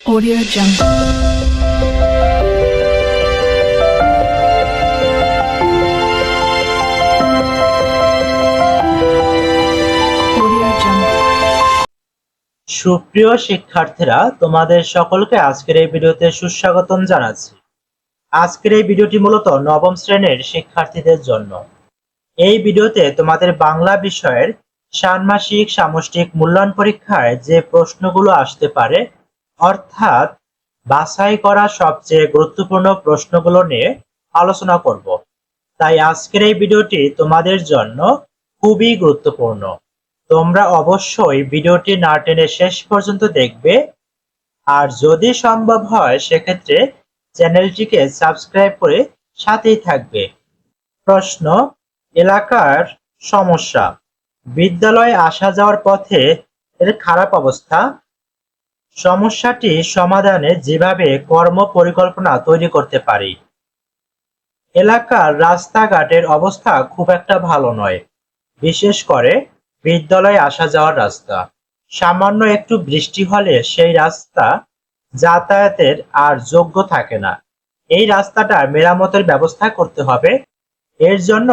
Audio Jungle. সুপ্রিয় শিক্ষার্থীরা, তোমাদের সকলকে আজকের এই ভিডিওতে সুস্বাগতম জানাচ্ছি। আজকের এই ভিডিওটি মূলত নবম শ্রেণির শিক্ষার্থীদের জন্য। এই ভিডিওতে তোমাদের বাংলা বিষয়ের ষান্মাসিক সামষ্টিক মূল্যায়ন পরীক্ষায় যে প্রশ্নগুলো আসতে পারে অর্থাৎ বাছাই করা সবচেয়ে গুরুত্বপূর্ণ প্রশ্নগুলো নিয়ে আলোচনা করব। তাই আজকের এই ভিডিওটি তোমাদের জন্য খুবই গুরুত্বপূর্ণ। তোমরা অবশ্যই ভিডিওটি না টেনে শেষ পর্যন্ত দেখবে। আর যদি সম্ভব হয়, সেক্ষেত্রে চ্যানেলটিকে সাবস্ক্রাইব করে সাথেই থাকবে। প্রশ্ন, এলাকার সমস্যা। বিদ্যালয়ে আসা যাওয়ার পথে এর খারাপ অবস্থা? সমস্যাটি সমাধানে যেভাবে কর্ম পরিকল্পনা তৈরি করতে পারি। এলাকার রাস্তাঘাটের অবস্থা খুব একটা ভালো নয়। বিশেষ করে বিদ্যালয়ে আসা যাওয়ার রাস্তা। সামান্য একটু বৃষ্টি হলে সেই রাস্তা যাতায়াতের আর যোগ্য থাকে না। এই রাস্তাটা মেরামতের ব্যবস্থা করতে হবে। এর জন্য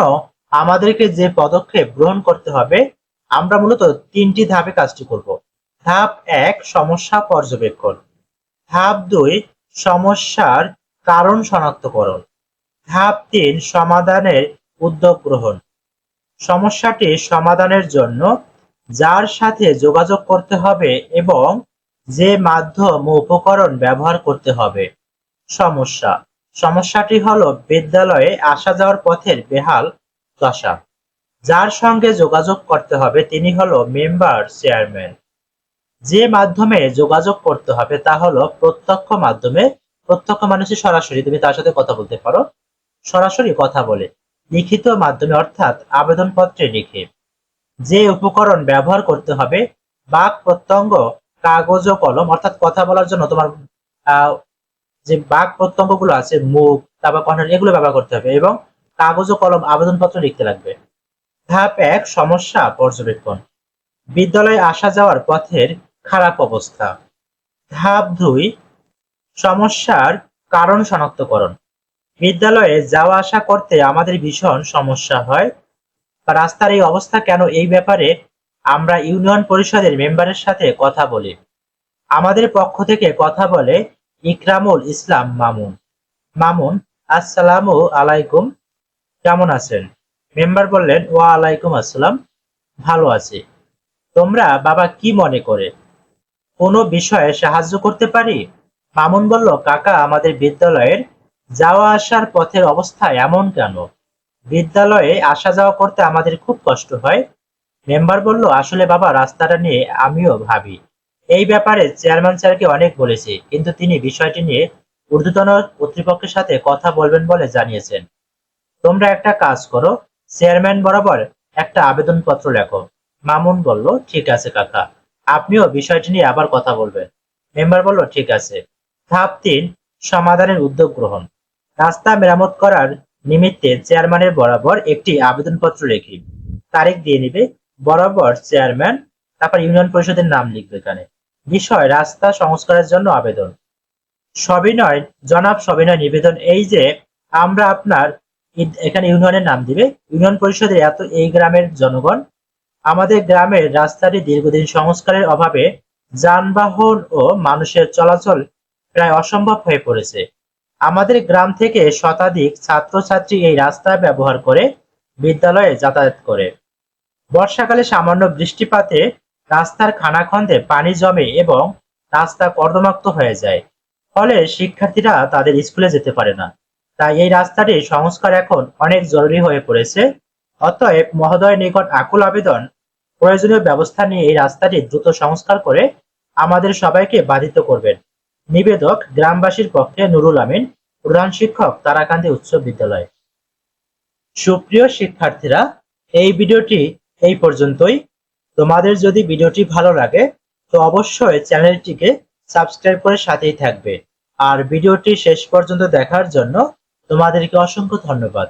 আমাদেরকে যে পদক্ষেপ গ্রহণ করতে হবে, আমরা মূলত তিনটি ধাপে কাজটি করব। ধাপ এক, সমস্যা পর্যবেক্ষণ। ধাপ দুই, সমস্যার কারণ শনাক্তকরণ। ধাপ তিন, সমাধানের উদ্যোগ গ্রহণ। সমস্যাটি সমাধানের জন্য যার সাথে যোগাযোগ করতে হবে এবং যে মাধ্যম ও উপকরণ ব্যবহার করতে হবে। সমস্যা। সমস্যাটি হলো বিদ্যালয়ে আসা যাওয়ার পথের বেহাল দশা। যার সঙ্গে যোগাযোগ করতে হবে তিনি হলো মেম্বার, চেয়ারম্যান। যে মাধ্যমে যোগাযোগ করতে হবে তা হলো প্রত্যক্ষ মাধ্যমে। প্রত্যক্ষ মানুষে সরাসরি, তুমি তার সাথে কথা বলতে পারো। সরাসরি কথা বলে। লিখিত মাধ্যমে অর্থাৎ আবেদনপত্রে লিখে। যে উপকরণ ব্যবহার করতে হবে, বাক, প্রত্যঙ্গ, কাগজ ও কলম, অর্থাৎ কথা বলার জন্য তোমার যে বাক প্রত্যঙ্গগুলো আছে, মুখ, তারপর কণ্ঠ এগুলো ব্যবহার করতে হবে এবং কাগজ ও কলম আবেদনপত্র লিখতে লাগবে। ধাপ এক, সমস্যা পর্যবেক্ষণ। বিদ্যালয়ে আসা যাওয়ার পথের খারাপ অবস্থা। ধাপ দুই, সমস্যার কারণ শনাক্তকরণ। বিদ্যালয়ে যাওয়া আসা করতে আমাদের ভীষণ সমস্যা হয়। রাস্তার এই অবস্থা কেন এই ব্যাপারে আমরা ইউনিয়ন পরিষদের মেম্বারের সাথে কথা বলি। আমাদের পক্ষ থেকে কথা বলে ইকরামুল ইসলাম মামুন মামুন, আসসালামু আলাইকুম। কেমন আছেন? মেম্বার বললেন, ওয়া আলাইকুম আসসালাম। ভালো আছি। তোমরা বাবা কি মনে করে? কোনো বিষয়ে সাহায্য করতে পারি? মামুন বলল, কাকা, আমাদের বিদ্যালয়ের যাওয়া আসার পথের অবস্থা এমন কেন? বিদ্যালয়ে আসা যাওয়া করতে আমাদের খুব কষ্ট হয়। মেম্বার বলল, আসলে বাবা, রাস্তাটা নিয়ে আমিও ভাবি। এই ব্যাপারে চেয়ারম্যান স্যারকে অনেক বলেছি, কিন্তু তিনি বিষয়টি নিয়ে ঊর্ধ্বতন কর্তৃপক্ষের সাথে কথা বলবেন বলে জানিয়েছেন। তোমরা একটা কাজ করো, চেয়ারম্যান বরাবর একটা আবেদনপত্র লেখো। মামুন বলল, ঠিক আছে কাকা। আপনিও বিষয়টি নিয়ে আবার কথা বলবেন। মেম্বার বলল, ঠিক আছে। ধাপ তিন, সমাধানের উদ্যোগ গ্রহণ। রাস্তা মেরামত করার নিমিত্তে চেয়ারম্যানের বরাবর একটি আবেদনপত্র লিখি। তারিখ দিয়ে নিবে, বরাবর চেয়ারম্যান, তারপর ইউনিয়ন পরিষদের নাম লিখবে এখানে। বিষয়, রাস্তা সংস্কারের জন্য আবেদন। সবিনয়, জনাব সবিনয় নিবেদন, এই যে আমরা আপনার এখানে ইউনিয়নের নাম দিবে। ইউনিয়ন পরিষদের এত এই গ্রামের জনগণ আমাদের গ্রামের রাস্তাটি দীর্ঘদিন সংস্কারের অভাবে যানবাহন ও মানুষের চলাচল প্রায় অসম্ভব হয়ে পড়েছে। আমাদের গ্রাম থেকে শতাধিক ছাত্রছাত্রী এই রাস্তা ব্যবহার করে বিদ্যালয়ে যাতায়াত করে। বর্ষাকালে সামান্য বৃষ্টিপাতে রাস্তার খানাখন্দে পানি জমে এবং রাস্তা কর্দমাক্ত হয়ে যায়। ফলে শিক্ষার্থীরা তাদের স্কুলে যেতে পারে না। তাই এই রাস্তাটি সংস্কার এখন অনেক জরুরি হয়ে পড়েছে। অতএব মহোদয়ের নিকট আকুল আবেদন প্রয়োজনীয় ব্যবস্থা নিয়ে এই রাস্তাটি দ্রুত সংস্কার করে আমাদের সবাইকে বাধিত করবেন। নিবেদক গ্রামবাসীর পক্ষে নুরুল আমিন, প্রধান শিক্ষক তারাকান্দি উচ্চ বিদ্যালয়। সুপ্রিয় শিক্ষার্থীরা, এই ভিডিওটি এই পর্যন্তই। তোমাদের যদি ভিডিওটি ভালো লাগে, তো অবশ্যই চ্যানেলটিকে সাবস্ক্রাইব করে সাথেই থাকবে। আর ভিডিওটি শেষ পর্যন্ত দেখার জন্য তোমাদেরকে অসংখ্য ধন্যবাদ।